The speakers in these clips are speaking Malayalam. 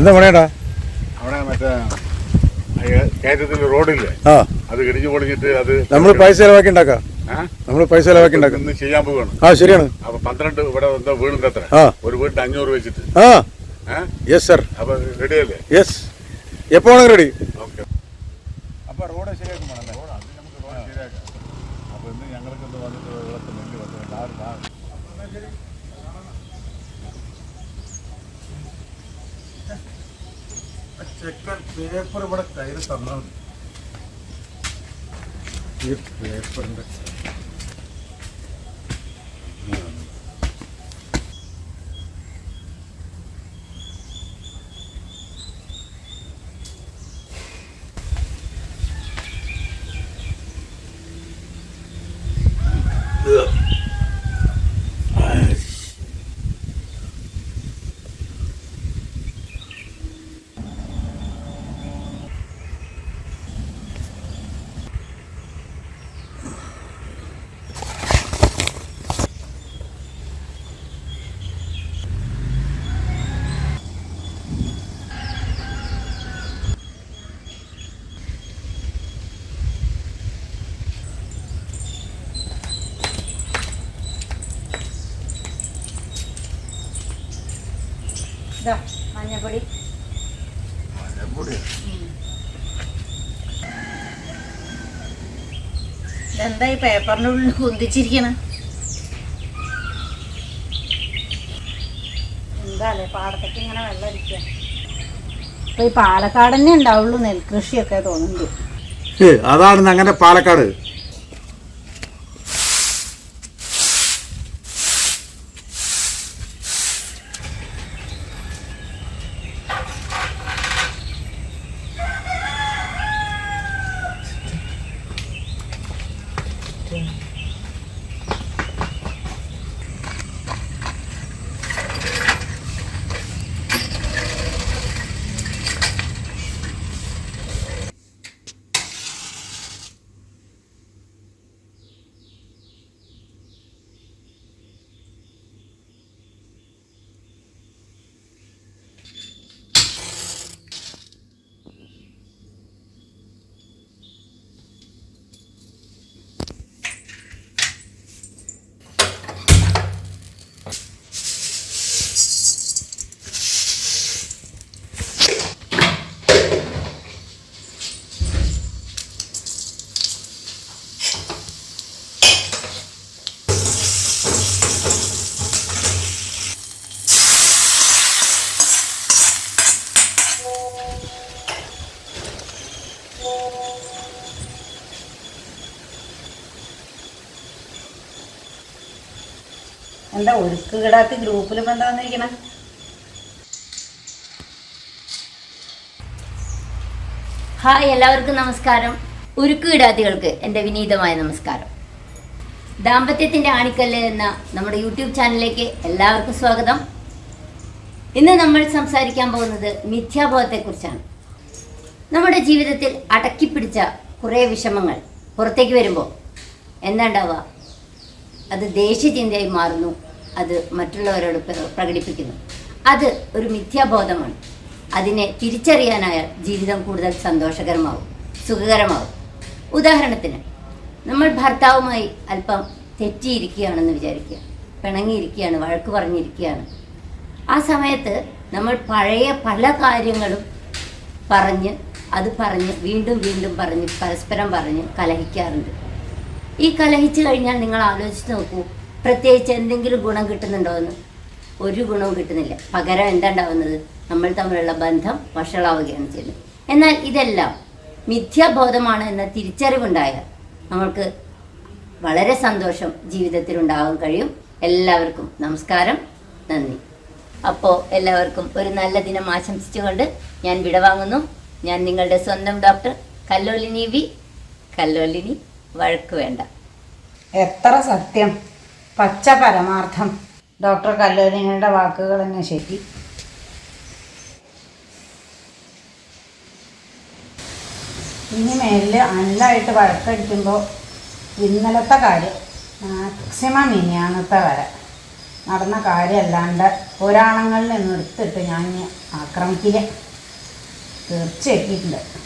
എന്താ പണിയാടാ അവിടെ മറ്റേ കയറ്റത്തിൽ റോഡില്ലേ? ആ. അത് ഇടിഞ്ഞു പൊളിഞ്ഞിട്ട് അത് നമ്മൾ പൈസ ചെലവാക്കി ഉണ്ടാക്കാം? ആ? നമ്മൾ പൈസ ചെലവാക്കി ഉണ്ടാക്കാം? ഇന്ന് ചെയ്യാൻ പോവുകയാണ് ആ ശരിയാണ്. അപ്പൊ പന്ത്രണ്ട് ഇവിടെ എന്താ വീടിന്റെ അത്ര? ഒരു വീട്ടിൽ അഞ്ഞൂറ് വെച്ചിട്ട്. ആ. യെസ് സർ അപ്പൊ റെഡിയല്ലേ യെസ് എപ്പോ വേണമെങ്കിൽ റെഡി ഓക്കെ അപ്പൊ റോഡ് ശരിയാക്കും അത് നമുക്ക് റോഡ് ശരിയാക്കാം അപ്പൊ ഇന്ന് ഞങ്ങൾക്ക് ഒന്ന് വന്നിട്ട് വെള്ളത്തിൽ നെല്ല് വെക്കുന്നുണ്ട് ആ ഒരു ഭാഗം ചെക്കൻ പേപ്പർ ഇവിടെ കയറി തന്നാൽ മതി. ഈ പേപ്പറിന്റെ ഇതാ മഞ്ഞപ്പൊടി. എന്താ ഈ പേപ്പറിന്റെ ഉള്ളിൽ കുന്തിച്ചിരിക്കണ? എന്താല്ലേ പാടത്തേക്ക് ഇങ്ങനെ വെള്ളം അടിക്കുക ഇപ്പൊ ഈ പാലക്കാട് തന്നെ ഉണ്ടാവുള്ളൂ നെൽകൃഷിയൊക്കെ തോന്നുന്നുണ്ട്. അതാണ് അങ്ങനെ പാലക്കാട്. എന്താ ഒരുക്ക് കിടാത്ത ഗ്രൂപ്പിൽ ഇപ്പം എന്താ വന്നിരിക്കണ? ഹായ് എല്ലാവർക്കും നമസ്കാരം. ഉരുക്ക് കിടാത്തികൾക്ക് എന്റെ വിനീതമായ നമസ്കാരം. ദാമ്പത്യത്തിന്റെ ആണിക്കല്ല് എന്ന നമ്മുടെ യൂട്യൂബ് ചാനലിലേക്ക് എല്ലാവർക്കും സ്വാഗതം. ഇന്ന് നമ്മൾ സംസാരിക്കാൻ പോകുന്നത് മിഥ്യാബോധത്തെക്കുറിച്ചാണ്. നമ്മുടെ ജീവിതത്തിൽ അടക്കിപ്പിടിച്ച കുറേ വിഷമങ്ങൾ പുറത്തേക്ക് വരുമ്പോൾ എന്താ ഉണ്ടാവുക? അത് ദേശീയചിന്തയായി മാറുന്നു. അത് മറ്റുള്ളവരോട് പ്ര- പ്രകടിപ്പിക്കുന്നു. അത് ഒരു മിഥ്യാബോധമാണ്. അതിനെ തിരിച്ചറിയാനായാൽ ജീവിതം കൂടുതൽ സന്തോഷകരമാവും സുഖകരമാവും. ഉദാഹരണത്തിന് നമ്മൾ ഭർത്താവുമായി അല്പം തെറ്റിയിരിക്കുകയാണെന്ന് വിചാരിക്കുക. പിണങ്ങിയിരിക്കുകയാണ് വഴക്ക് പറഞ്ഞിരിക്കുകയാണ്. ആ സമയത്ത് നമ്മൾ പഴയ പല കാര്യങ്ങളും പറഞ്ഞ് അത് പറഞ്ഞ് വീണ്ടും വീണ്ടും പറഞ്ഞ് പരസ്പരം പറഞ്ഞ് കലഹിക്കാറുണ്ട്. ഈ കലഹിച്ചു കഴിഞ്ഞാൽ നിങ്ങൾ ആലോചിച്ച് നോക്കൂ പ്രത്യേകിച്ച് എന്തെങ്കിലും ഗുണം കിട്ടുന്നുണ്ടോ എന്ന്. ഒരു ഗുണവും കിട്ടുന്നില്ല. പകരം എന്താ ഉണ്ടാവുന്നത്? നമ്മൾ തമ്മിലുള്ള ബന്ധം വഷളാവുകയാണ് ചെയ്യുന്നത്. എന്നാൽ ഇതെല്ലാം മിഥ്യാബോധമാണ് എന്ന തിരിച്ചറിവുണ്ടായാൽ നമ്മൾക്ക് വളരെ സന്തോഷം ജീവിതത്തിൽ ഉണ്ടാകാൻ കഴിയും. എല്ലാവർക്കും നമസ്കാരം. നന്ദി. അപ്പോൾ എല്ലാവർക്കും ഒരു നല്ല ദിനം ആശംസിച്ചുകൊണ്ട് ഞാൻ വിടവാങ്ങുന്നു. ഞാൻ നിങ്ങളുടെ സ്വന്തം ഡോക്ടർ കല്ലോലിനി വി. കല്ലോലിനി വഴക്ക് വേണ്ട. എത്ര സത്യം. പച്ച പരമാർത്ഥം. ഡോക്ടർ കല്ലോലിനിയുടെ വാക്കുകൾ തന്നെ ശരി. ഇനി മേലിൽ അല്ലായിട്ട് വഴക്കടിക്കുമ്പോൾ ഇന്നലത്തെ കാര്യം മാക്സിമം മിനിയാന്നത്തെ വരെ. നടന്ന കാര്യമല്ലാണ്ട് പുരാണങ്ങളിൽ നിന്ന് എടുത്തിട്ട് ഞാൻ ആക്രമിക്കില്ല. തീർച്ചയാക്കിയിട്ടുണ്ട്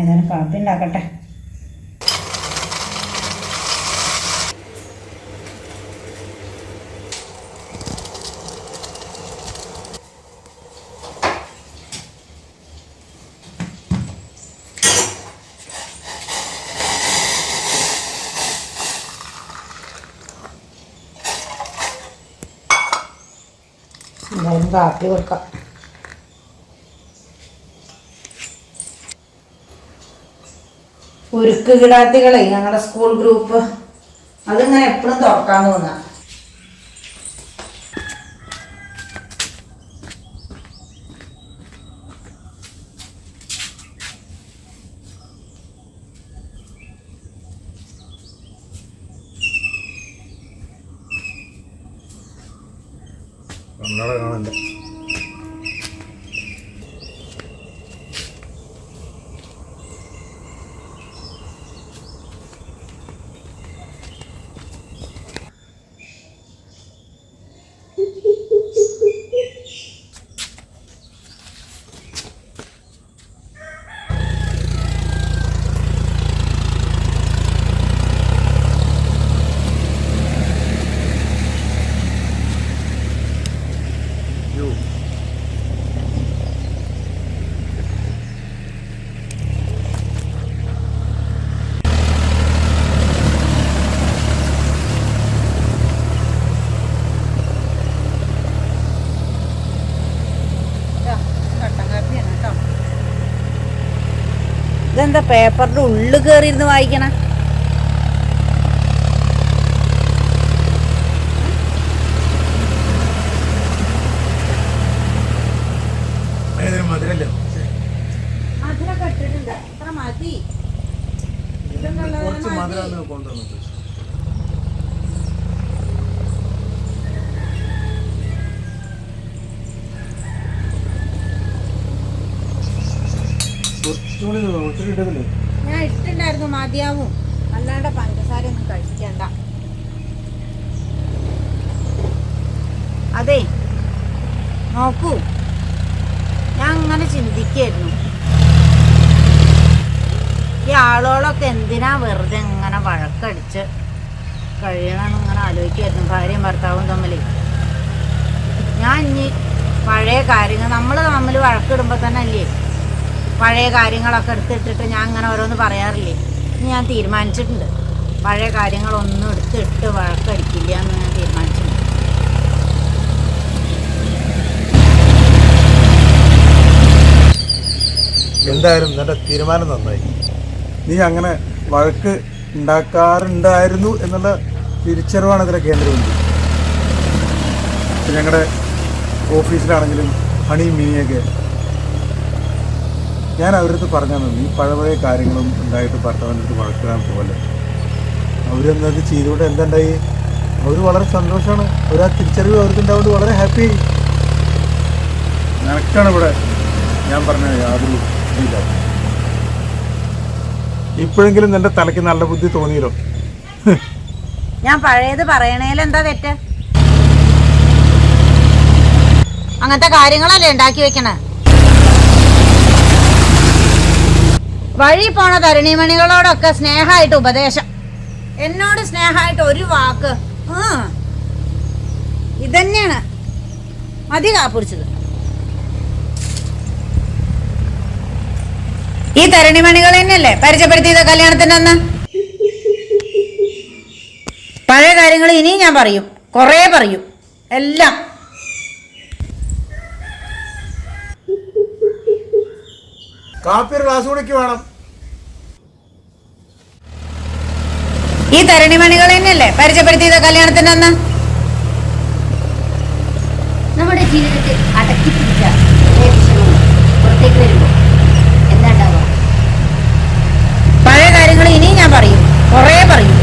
ഏതായാലും കാപ്പി ഉണ്ടാക്കട്ടെ. എന്തായാലും കാപ്പി കൊടുക്കാം. ഉരുക്ക് കിടാത്തികളെ ഞങ്ങളുടെ സ്കൂൾ ഗ്രൂപ്പ് അതിങ്ങനെ എപ്പോഴും തുറക്കാൻ തോന്നുക കണ്ണട കാണണ്ട ഇതെന്താ പേപ്പറിന്റെ ഉള്ളിൽ കയറിയിരുന്ന് വായിക്കണ? മധുരമൊക്കെ ഇട്ടിട്ടുണ്ട്. അത്ര മതി. കുറച്ച് ഞാൻ ഇട്ടിട്ടുണ്ടായിരുന്നു മതിയാവും. അല്ലാണ്ട് പഞ്ചസാര കഴിക്കണ്ട. അതെ നോക്കൂ. ഞാൻ അങ്ങനെ ചിന്തിക്കായിരുന്നു. ഈ ആളുകളൊക്കെ എന്തിനാ വെറുതെ ഇങ്ങനെ വഴക്കടിച്ച് കഴിയണമെന്ന് ഇങ്ങനെ ആലോചിക്കായിരുന്നു ഭാര്യയും ഭർത്താവും തമ്മിൽ ഞാൻ ഇനി പഴയ കാര്യങ്ങൾ നമ്മൾ തമ്മിൽ വഴക്കിടുമ്പോൾ തന്നെ അല്ലേ പഴയ കാര്യങ്ങളൊക്കെ എടുത്തിട്ടിട്ട് ഞാൻ അങ്ങനെ ഓരോന്ന് പറയാറില്ലേ? ഞാൻ തീരുമാനിച്ചിട്ടുണ്ട്. പഴയ കാര്യങ്ങളൊന്നും എടുത്തിട്ട് വഴക്കടിക്കില്ല എന്ന് ഞാൻ തീരുമാനിച്ചിട്ടുണ്ട്. എന്തായാലും നിന്റെ തീരുമാനം നന്നായി. നീ അങ്ങനെ വഴക്ക് ഉണ്ടാക്കാറുണ്ടായിരുന്നു എന്നുള്ള തിരിച്ചറിവാണ് ഇതിലെ ഇപ്പം ഞങ്ങളുടെ ഓഫീസിലാണെങ്കിലും ഹണി മിനിയൊക്കെ ഞാൻ അവരടുത്ത് പറഞ്ഞാൽ ഈ പഴയ കാര്യങ്ങളും ഉണ്ടായിട്ട് ഭർത്താവിന്റെ അടുത്ത് പോലെ അവരെന്നത് ചെയ്തുകൊണ്ട് എന്തുണ്ടായി? അവർ വളരെ സന്തോഷമാണ്. അവർ ആ തിരിച്ചറിവ് അവർക്ക് ഉണ്ടാവുകൊണ്ട് വളരെ ഹാപ്പി നിനക്കാണ് ഇവിടെ ഞാൻ പറഞ്ഞ യാതൊരു ഇതില്ല. ഇപ്പോഴെങ്കിലും നിന്റെ തലയ്ക്ക് നല്ല ബുദ്ധി തോന്നിയല്ലോ. ഞാൻ പഴയത് പറയണേൽ എന്താ തെറ്റ്? അങ്ങനത്തെ കാര്യങ്ങളല്ലേ ഉണ്ടാക്കി വെക്കണേ? വഴി പോണ തരുണിമണികളോടൊക്കെ സ്നേഹമായിട്ട് ഉപദേശം. എന്നോട് സ്നേഹമായിട്ട് ഒരു വാക്ക്. ഇതന്നെയാണ്. മതി കാപ്പുടിച്ചത്. ഈ തരണിമണികൾ തന്നെയല്ലേ പരിചയപ്പെടുത്തിയത് കല്യാണത്തിന്റെ അന്ന്? പഴയ കാര്യങ്ങൾ ഇനിയും ഞാൻ പറയും. കുറേ പറയും. എല്ലാം. കാപ്പി ഒരു ഗ്ലാസ് കുടിക്ക് വേണം. ഈ തരണിമണികൾ തന്നെയല്ലേ പരിചയപ്പെടുത്തിയത് കല്യാണത്തിന് അന്ന്? നമ്മുടെ ജീവിതത്തിൽ അടക്കി പിടിക്കാം പഴയ കാര്യങ്ങൾ ഇനിയും ഞാൻ പറയും. കുറേ പറയും.